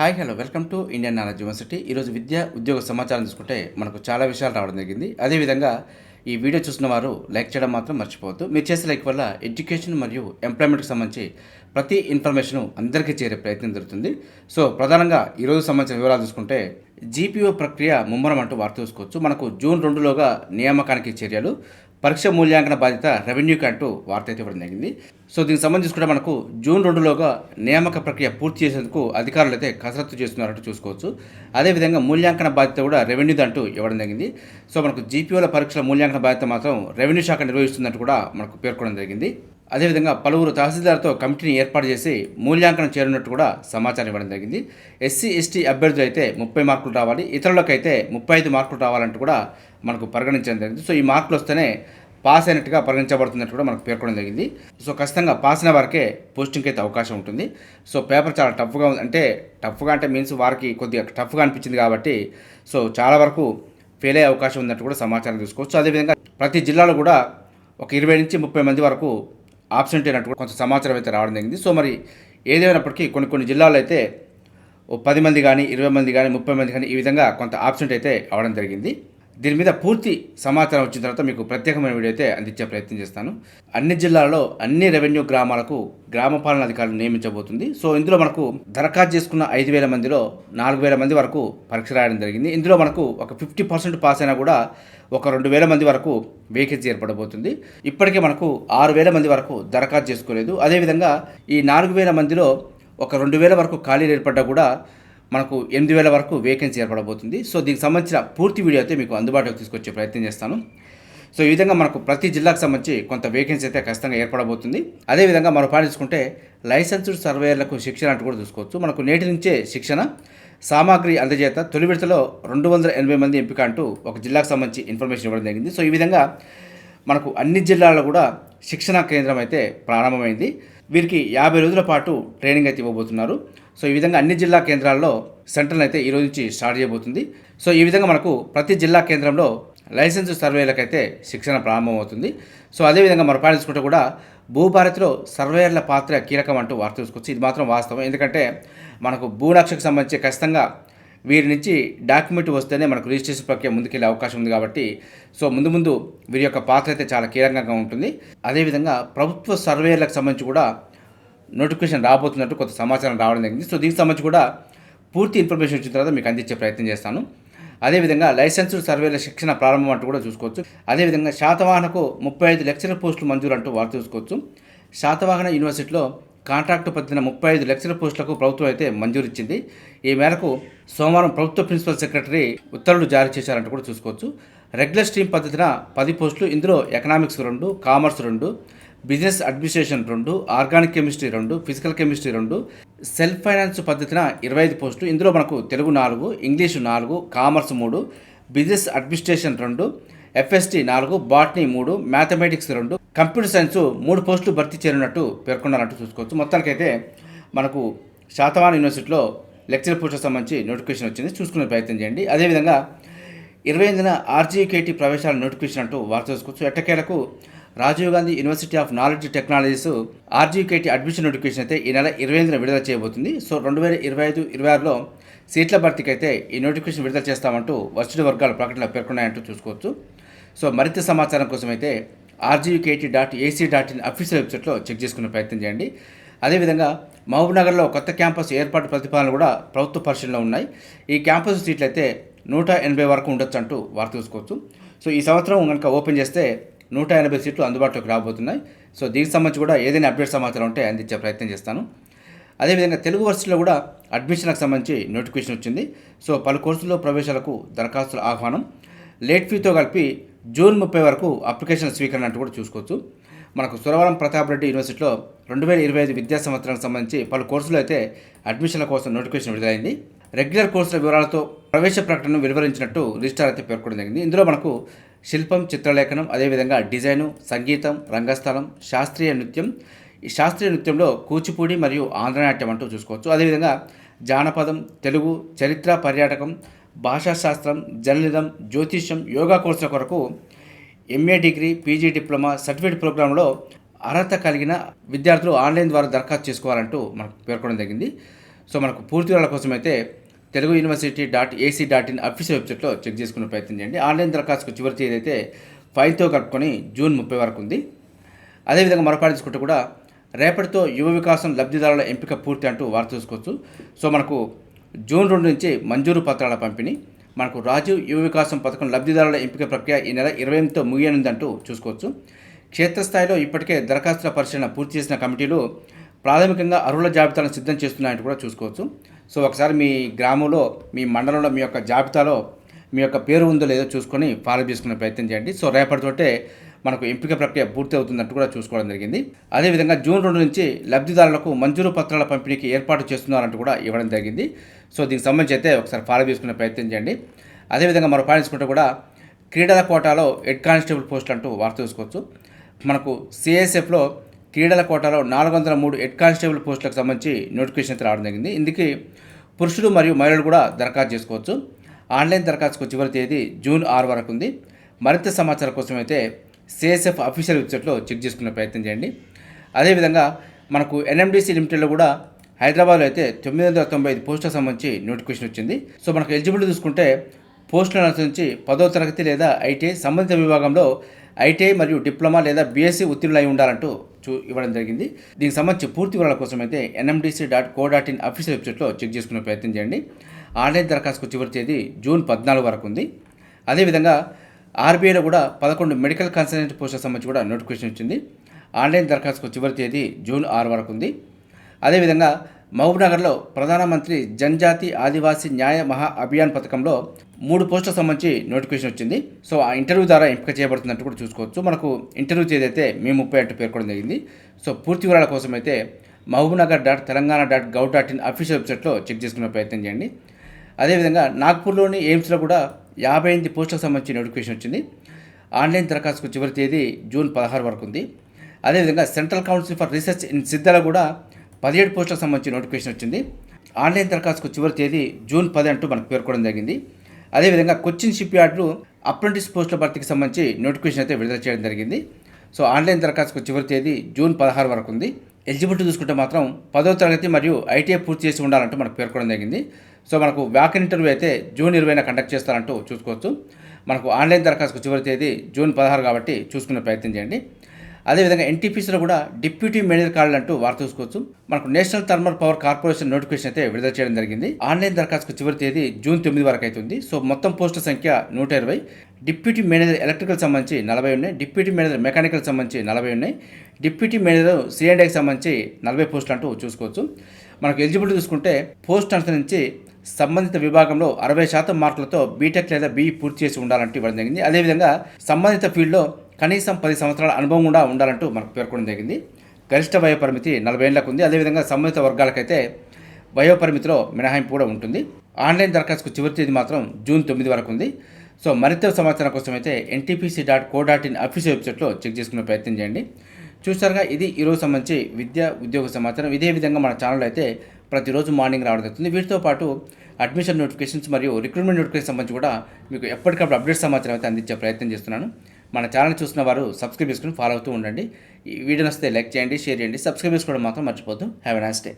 Hi hello welcome to Indian knowledge university. ఈరోజు విద్య ఉద్యోగ సమాచారం చూసుకుంటే మనకు చాలా విషయాలు రావడం జరిగింది. అదేవిధంగా ఈ వీడియో చూసిన వారు లైక్ చేయడం మాత్రం మర్చిపోవద్దు. మీరు చేసే లైక్ వల్ల ఎడ్యుకేషన్ మరియు ఎంప్లాయ్మెంట్కి సంబంధించి ప్రతి ఇన్ఫర్మేషన్ అందరికీ చేరే ప్రయత్నం జరుగుతుంది. సో ప్రధానంగా ఈరోజు సంబంధించిన వివరాలు చూసుకుంటే జీపీఓ ప్రక్రియ ముమ్మరం అంటూ వార్త చూసుకోవచ్చు. మనకు జూన్ రెండులోగా నియామకానికి చర్యలు. పరీక్ష మూల్యాంకన బాధ్యత రెవెన్యూకి అంటూ వార్త అయితే ఇవ్వడం జరిగింది. సో దీనికి సంబంధించి కూడా మనకు జూన్ రెండులోగా నియామక ప్రక్రియ పూర్తి చేసేందుకు అధికారులు అయితే కసరత్తు చేస్తున్నారంటూ చూసుకోవచ్చు. అదేవిధంగా మూల్యాంకన బాధ్యత కూడా రెవెన్యూది అంటూ ఇవ్వడం జరిగింది. సో మనకు జీపీఓల పరీక్షల మూల్యాంకన బాధ్యత మాత్రం రెవెన్యూ శాఖ నిర్వహిస్తుందంటూ కూడా మనకు పేర్కొనడం జరిగింది. అదేవిధంగా పలువురు తహసీల్దార్తో కమిటీని ఏర్పాటు చేసి మూల్యాంకనం చేరున్నట్టు కూడా సమాచారం ఇవ్వడం జరిగింది. ఎస్సీ ఎస్టీ అభ్యర్థులు అయితే ముప్పై మార్కులు రావాలి. ఇతరులకైతే ముప్పై ఐదు మార్కులు రావాలంటూ కూడా మనకు పరిగణించడం జరిగింది. సో ఈ మార్కులు వస్తేనే పాస్ అయినట్టుగా పరిగణించబడుతున్నట్టు కూడా మనకు పేర్కొనడం జరిగింది. సో ఖచ్చితంగా పాస్ అయిన వారికే పోస్టింగ్కి అయితే అవకాశం ఉంటుంది. సో పేపర్ చాలా టఫ్గా ఉంది. అంటే టఫ్గా అంటే మీన్స్ వారికి కొద్దిగా టఫ్గా అనిపించింది కాబట్టి సో చాలా వరకు ఫెయిల్ అయ్యే అవకాశం ఉన్నట్టు కూడా సమాచారం తీసుకోవచ్చు. అదేవిధంగా ప్రతి జిల్లాలో కూడా ఒక ఇరవై నుంచి ముప్పై మంది వరకు ఆబ్సెంట్ అయినట్టు కూడా కొంత సమాచారం అయితే రావడం జరిగింది. సో మరి ఏదేమైనప్పటికీ కొన్ని కొన్ని జిల్లాలో అయితే ఓ పది మంది కానీ ఇరవై మంది కానీ ముప్పై మంది కానీ ఈ విధంగా కొంత ఆబ్సెంట్ అయితే అవడం జరిగింది. దీని మీద పూర్తి సమాచారం వచ్చిన తర్వాత మీకు ప్రత్యేకమైన వీడియో అయితే అందించే ప్రయత్నం చేస్తాను. అన్ని జిల్లాల్లో అన్ని రెవెన్యూ గ్రామాలకు గ్రామ పాలన అధికారులు నియమించబోతుంది. సో ఇందులో మనకు దరఖాస్తు చేసుకున్న ఐదు వేల మందిలో నాలుగు వేల మంది వరకు పరీక్ష రాయడం జరిగింది. ఇందులో మనకు ఒక ఫిఫ్టీ పర్సెంట్ పాస్ అయినా కూడా ఒక రెండు వేల మంది వరకు వేకెన్సీ ఏర్పడబోతుంది. ఇప్పటికే మనకు ఆరు వేల మంది వరకు దరఖాస్తు చేసుకోలేదు. అదేవిధంగా ఈ నాలుగు వేల మందిలో ఒక రెండు వేల వరకు ఖాళీలు ఏర్పడ్డా కూడా మనకు ఎనిమిది వేల వరకు వేకెన్సీ ఏర్పడబోతుంది. సో దీనికి సంబంధించిన పూర్తి వీడియో అయితే మీకు అందుబాటులోకి తీసుకొచ్చే ప్రయత్నం చేస్తాను. సో ఈ విధంగా మనకు ప్రతి జిల్లాకు సంబంధించి కొంత వేకెన్సీ అయితే ఖచ్చితంగా ఏర్పడబోతుంది. అదేవిధంగా మనం పాటించుకుంటే లైసెన్స్డ్ సర్వేయర్లకు శిక్షణ అంటూ కూడా చూసుకోవచ్చు. మనకు నేటి నుంచే శిక్షణ సామాగ్రి అందజేత తొలి విడతలో రెండు వందల ఎనభై మంది ఎంపిక అంటూ ఒక జిల్లాకు సంబంధించి ఇన్ఫర్మేషన్ ఇవ్వడం జరిగింది. సో ఈ విధంగా మనకు అన్ని జిల్లాల్లో కూడా శిక్షణా కేంద్రం అయితే ప్రారంభమైంది. వీరికి యాభై రోజుల పాటు ట్రైనింగ్ అయితే ఇవ్వబోతున్నారు. సో ఈ విధంగా అన్ని జిల్లా కేంద్రాల్లో సెంటర్లు అయితే ఈ రోజు నుంచి స్టార్ట్ చేయబోతుంది. సో ఈ విధంగా మనకు ప్రతి జిల్లా కేంద్రంలో లైసెన్స్ సర్వేలకైతే శిక్షణ ప్రారంభమవుతుంది. సో అదేవిధంగా మనం పాటించుకుంటే కూడా భూభారతిలో సర్వేయర్ల పాత్ర కీలకం అంటూ వార్త చూసుకోవచ్చు ఇది మాత్రం వాస్తవం. ఎందుకంటే మనకు భూనక్షకు సంబంధించి ఖచ్చితంగా వీరి నుంచి డాక్యుమెంట్ వస్తేనే మనకు రిజిస్ట్రేషన్ ప్రక్రియ ముందుకెళ్ళే అవకాశం ఉంది కాబట్టి సో ముందు ముందు వీరి యొక్క పాత్ర అయితే చాలా కీలకంగా ఉంటుంది. అదేవిధంగా ప్రభుత్వ సర్వేలకు సంబంధించి కూడా నోటిఫికేషన్ రాబోతున్నట్టు కొంత సమాచారం రావడం జరిగింది. సో దీనికి సంబంధించి కూడా పూర్తి ఇన్ఫర్మేషన్ వచ్చిన తర్వాత మీకు అందించే ప్రయత్నం చేస్తాను. అదేవిధంగా లైసెన్స్డ్ సర్వేల శిక్షణ ప్రారంభం అంటూ కూడా చూసుకోవచ్చు. అదేవిధంగా శాతవాహనకు ముప్పై ఐదు లక్షల పోస్టులు మంజూరు అంటూ వారు చూసుకోవచ్చు. శాతవాహన యూనివర్సిటీలో కాంట్రాక్టు పద్ధతిన ముప్పై ఐదు లక్షల పోస్టులకు ప్రభుత్వం అయితే మంజూరిచ్చింది. ఈ మేరకు సోమవారం ప్రభుత్వ ప్రిన్సిపల్ సెక్రటరీ ఉత్తర్వులు జారీ చేశారంటూ కూడా చూసుకోవచ్చు. రెగ్యులర్ స్ట్రీమ్ పద్ధతిన పది పోస్టులు ఇందులో ఎకనామిక్స్ రెండు కామర్స్ రెండు బిజినెస్ అడ్మినిస్ట్రేషన్ రెండు ఆర్గానిక్ కెమిస్ట్రీ రెండు ఫిజికల్ కెమిస్ట్రీ రెండు సెల్ఫ్ ఫైనాన్స్ పద్ధతిన ఇరవై ఐదు పోస్టులు ఇందులో మనకు తెలుగు నాలుగు ఇంగ్లీషు నాలుగు కామర్స్ మూడు బిజినెస్ అడ్మినిస్ట్రేషన్ రెండు ఎఫ్ఎస్టీ నాలుగు బాటనీ మూడు మ్యాథమెటిక్స్ రెండు కంప్యూటర్ సైన్స్ మూడు పోస్టులు భర్తీ చేరినట్టు పేర్కొన్నారంటూ చూసుకోవచ్చు. మొత్తానికైతే మనకు శాతవాన్ యూనివర్సిటీలో లెక్చర్ పోస్టులకు సంబంధించి నోటిఫికేషన్ వచ్చింది. చూసుకునే ప్రయత్నం చేయండి. అదేవిధంగా ఇరవై ఎనిమిదిన ఆర్జీకేటీ ప్రవేశాల నోటిఫికేషన్ అంటూ వార్త చూసుకోవచ్చు. ఎట్టకేలకు Rajiv Gandhi university of knowledge technologies RGKT admission notification అయితే ఈ నెల ఇరవై ఎనిమిదిన విడుదల చేయబోతుంది. సో రెండు వేల ఇరవై ఐదు ఇరవై ఆరులో సీట్ల భర్తీకి అయితే ఈ నోటిఫికేషన్ విడుదల చేస్తామంటూ వర్సిటీ వర్గాల ప్రకటనలో పేర్కొన్నాయంటూ చూసుకోవచ్చు. సో మరింత సమాచారం కోసం అయితే RGKT dot AC dot in official వెబ్సైట్లో చెక్ చేసుకునే ప్రయత్నం చేయండి. అదేవిధంగా మహబూబ్నగర్లో కొత్త క్యాంపస్ ఏర్పాటు ప్రతిపాదనలు కూడా ప్రభుత్వ పరిశీలనలో ఉన్నాయి. ఈ క్యాంపస్ సీట్లు అయితే నూట ఎనభై వరకు ఉండొచ్చు అంటూ వార్త చూసుకోవచ్చు సో ఈ సంవత్సరం కనుక ఓపెన్ చేస్తే నూట ఎనభై సీట్లు అందుబాటులోకి రాబోతున్నాయి. సో దీనికి సంబంధించి కూడా ఏదైనా అప్డేట్ సమాచారం ఉంటే అందించే ప్రయత్నం చేస్తాను. అదేవిధంగా తెలుగు వర్సిటీలో కూడా అడ్మిషన్లకు సంబంధించి నోటిఫికేషన్ వచ్చింది. సో పలు కోర్సుల్లో ప్రవేశాలకు దరఖాస్తుల ఆహ్వానం. లేట్ ఫీతో కలిపి జూన్ ముప్పై వరకు అప్లికేషన్ స్వీకరణ అంటూ కూడా చూసుకోవచ్చు. మనకు సురవరం ప్రతాప్ రెడ్డి యూనివర్సిటీలో రెండు వేల ఇరవై ఐదు విద్యా సంవత్సరానికి సంబంధించి పలు కోర్సులు అయితే అడ్మిషన్ల కోసం నోటిఫికేషన్ విడుదలైంది. రెగ్యులర్ కోర్సుల వివరాలతో ప్రవేశ ప్రకటనను వెలువరించినట్టు రిజిస్టార్ అయితే పేర్కొనడం జరిగింది. ఇందులో మనకు శిల్పం చిత్రలేఖనం అదేవిధంగా డిజైను సంగీతం రంగస్థలం శాస్త్రీయ నృత్యం ఈ శాస్త్రీయ నృత్యంలో కూచిపూడి మరియు ఆంధ్రనాట్యం అంటూ చూసుకోవచ్చు. అదేవిధంగా జానపదం తెలుగు చరిత్ర పర్యాటకం భాషాశాస్త్రం జర్నలిజం జ్యోతిష్యం యోగా కోర్సుల కొరకు MA degree PG diploma certificate ప్రోగ్రాంలో అర్హత కలిగిన విద్యార్థులు ఆన్లైన్ ద్వారా దరఖాస్తు చేసుకోవాలంటూ మనకు పేర్కొనడం జరిగింది. సో మనకు పూర్తి వివరాల కోసం అయితే Telugu university dot AC dot in official వెబ్సైట్లో చెక్ చేసుకునే ప్రయత్నం చేయండి. ఆన్లైన్ దరఖాస్తుకు చివరి తేదీ అయితే ఫైవ్తో కలుపుకొని జూన్ ముప్పై వరకు ఉంది. అదేవిధంగా మరొకటి తీసుకుంటే కూడా రేపటితో యువ వికాసం లబ్ధిదారుల ఎంపిక పూర్తి అంటూ వార్త చూసుకోవచ్చు. సో మనకు జూన్ రెండు నుంచి మంజూరు పత్రాల పంపిణీ. మనకు రాజీవ్ యువ వికాసం పథకం లబ్ధిదారుల ఎంపిక ప్రక్రియ ఈ నెల ఇరవై ఎనిమిదితో ముగియనుందంటూ చూసుకోవచ్చు. క్షేత్రస్థాయిలో ఇప్పటికే దరఖాస్తుల పరిశీలన పూర్తి చేసిన కమిటీలు ప్రాథమికంగా అర్హుల జాబితాను సిద్ధం చేస్తున్నాయంటూ కూడా చూసుకోవచ్చు. సో ఒకసారి మీ గ్రామంలో మీ మండలంలో మీ యొక్క జాబితాలో మీ యొక్క పేరు ఉందో లేదో చూసుకొని ఫాలో చేసుకునే ప్రయత్నం చేయండి. సో రేపటితోటే మనకు ఎంపిక ప్రక్రియ పూర్తి అవుతుందంటూ కూడా చూసుకోవడం జరిగింది. అదేవిధంగా జూన్ రెండు నుంచి లబ్ధిదారులకు మంజూరు పత్రాల పంపిణీకి ఏర్పాటు చేస్తున్నారంటూ కూడా ఇవ్వడం జరిగింది. సో దీనికి సంబంధించి అయితే ఒకసారి ఫాలో చేసుకునే ప్రయత్నం చేయండి. అదేవిధంగా మరో పాయింట్స్కుంటే కూడా క్రీడల కోటాలో హెడ్ కానిస్టేబుల్ పోస్టులు అంటూ వార్త చూసుకోవచ్చు. మనకు సిఎస్ఎఫ్లో క్రీడల కోటాలో నాలుగు వందల మూడు హెడ్ కానిస్టేబుల్ పోస్టులకు సంబంధించి నోటిఫికేషన్ అయితే రావడం జరిగింది. ఇందుకు పురుషులు మరియు మహిళలు కూడా దరఖాస్తు చేసుకోవచ్చు. ఆన్లైన్ దరఖాస్తుకు చివరి తేదీ జూన్ ఆరు వరకు ఉంది. మరింత సమాచారం కోసం అయితే సిఎస్ఎఫ్ అఫీషియల్ వెబ్సైట్లో చెక్ చేసుకునే ప్రయత్నం చేయండి. అదేవిధంగా మనకు ఎన్ఎండిసి లిమిటెడ్లో కూడా హైదరాబాద్లో అయితే తొమ్మిది వందల తొంభై ఐదు పోస్టులకు సంబంధించి నోటిఫికేషన్ వచ్చింది. సో మనకు ఎలిజిబిలిటీ చూసుకుంటే పోస్టులను అనుసరించి పదో తరగతి లేదా ఐటీఐ సంబంధిత విభాగంలో ఐటీఐ మరియు డిప్లొమా లేదా బీఎస్సీ ఉత్తీర్ణులు అయి ఉండాలంటూ చూ ఇవ్వడం జరిగింది. దీనికి సంబంధించి పూర్తి వివరాల కోసం అయితే NMDC dot co dot in official వెబ్సైట్లో చెక్ చేసుకునే ప్రయత్నం చేయండి. ఆన్లైన్ దరఖాస్తుకు చివరి తేదీ జూన్ పద్నాలుగు వరకు ఉంది. అదేవిధంగా ఆర్బీఐలో కూడా పదకొండు మెడికల్ కన్సల్టెంట్ పోస్టులకు సంబంధించి కూడా నోటిఫికేషన్ వచ్చింది. ఆన్లైన్ దరఖాస్తుకు చివరి తేదీ జూన్ ఆరు వరకు ఉంది. అదేవిధంగా మహబూబ్నగర్లో ప్రధానమంత్రి జనజాతి ఆదివాసీ న్యాయ మహా అభియాన్ పథకంలో మూడు పోస్టులకు సంబంధించి నోటిఫికేషన్ వచ్చింది. సో ఆ ఇంటర్వ్యూ ద్వారా ఎంపిక చేయబడుతున్నట్టు కూడా చూసుకోవచ్చు. మనకు ఇంటర్వ్యూ తేదీ అయితే మే ముప్పై అంటూ పేర్కొనడం జరిగింది. సో పూర్తి వివరాల కోసం అయితే Mahabubnagar dot Telangana dot gov dot in official వెబ్సైట్లో చెక్ చేసుకునే ప్రయత్నం చేయండి. అదేవిధంగా నాగ్పూర్లోని ఎయిమ్స్లో కూడా యాభై ఎనిమిది పోస్టులకు సంబంధించి నోటిఫికేషన్ వచ్చింది. ఆన్లైన్ దరఖాస్తుకు చివరి తేదీ జూన్ పదహారు వరకు ఉంది. అదేవిధంగా central council for research in సిద్ధలో కూడా పదిహేడు పోస్టులకు సంబంధించి నోటిఫికేషన్ వచ్చింది. ఆన్లైన్ దరఖాస్తుకు చివరి తేదీ జూన్ పది అంటూ మనకు పేర్కొనడం జరిగింది. అదేవిధంగా కొచ్చిన్ షిప్ యార్డ్లు అప్రెంటిస్ పోస్టుల భర్తీకి సంబంధించి నోటిఫికేషన్ అయితే విడుదల చేయడం జరిగింది. సో ఆన్లైన్ దరఖాస్తుకు చివరి తేదీ జూన్ పదహారు వరకు ఉంది. ఎలిజిబిలిటీ చూసుకుంటే మాత్రం పదో తరగతి మరియు ఐటీఐ పూర్తి చేసి ఉండాలంటూ మనకు పేర్కొనడం జరిగింది. సో మనకు వ్యాకన్ ఇంటర్వ్యూ అయితే జూన్ ఇరవైన కండక్ట్ చేస్తారంటూ చూసుకోవచ్చు. మనకు ఆన్లైన్ దరఖాస్తుకు చివరి తేదీ జూన్ పదహారు కాబట్టి చూసుకునే ప్రయత్నం చేయండి. అదేవిధంగా ఎన్టీపీసీలో కూడా డిప్యూటీ మేనేజర్ కార్డులు అంటూ వార్త చూసుకోవచ్చు. మనకు national thermal power corporation notification అయితే విడుదల చేయడం జరిగింది. ఆన్లైన్ దరఖాస్తుకు చివరి తేదీ జూన్ తొమ్మిది వరకు అవుతుంది సో మొత్తం పోస్టుల సంఖ్య నూట ఇరవై. డిప్యూటీ మేనేజర్ ఎలక్ట్రికల్ సంబంధించి నలభై ఉన్నాయి. డిప్యూటీ మేనేజర్ మెకానికల్ సంబంధించి నలభై ఉన్నాయి. డిప్యూటీ మేనేజర్ సిఎండ్ఐకి సంబంధించి నలభై పోస్టులు అంటూ చూసుకోవచ్చు. మనకు ఎలిజిబిలిటీ చూసుకుంటే పోస్ట్ అనుసరించి సంబంధిత విభాగంలో అరవై శాతం మార్కులతో బీటెక్ లేదా బీఈ పూర్తి చేసి ఉండాలంటూ ఇవ్వడం జరిగింది. అదేవిధంగా సంబంధిత ఫీల్డ్లో కనీసం పది సంవత్సరాల అనుభవం కూడా ఉండాలంటూ మనకు పేర్కొనడం జరిగింది. గరిష్ట వయో పరిమితి నలభై ఏళ్ళకు ఉంది. అదేవిధంగా సంబంధిత వర్గాలకైతే వయో పరిమితిలో మినహాయింపు కూడా ఉంటుంది. ఆన్లైన్ దరఖాస్తుకు చివరి తేదీ మాత్రం జూన్ తొమ్మిది వరకు ఉంది. సో మరింత సమాచారం కోసం అయితే NTPC dot co dot in official వెబ్సైట్లో చెక్ చేసుకునే ప్రయత్నం చేయండి. చూస్తారుగా ఇది ఈరోజు సంబంధించి విద్య ఉద్యోగ సమాచారం. ఇదే విధంగా మన ఛానల్ అయితే ప్రతిరోజు మార్నింగ్ రావడం జరుగుతుంది. వీటితో పాటు అడ్మిషన్ నోటిఫికేషన్స్ మరియు రిక్రూట్మెంట్ నోటిఫికేషన్ సంబంధించి కూడా మీకు ఎప్పటికప్పుడు అప్డేట్ సమాచారం అయితే అందించే ప్రయత్నం చేస్తున్నాను. మన ఛానల్ చూసిన వారు సబ్స్క్రైబ్ చేసుకుని ఫాలో అవుతూ ఉండండి. ఈ వీడియో వస్తే లైక్ చేయండి షేర్ చేయండి. సబ్స్క్రైబ్ చేసుకోవడం మాత్రం మర్చిపోద్దు హ్యావ్ ఎ నైస్ డే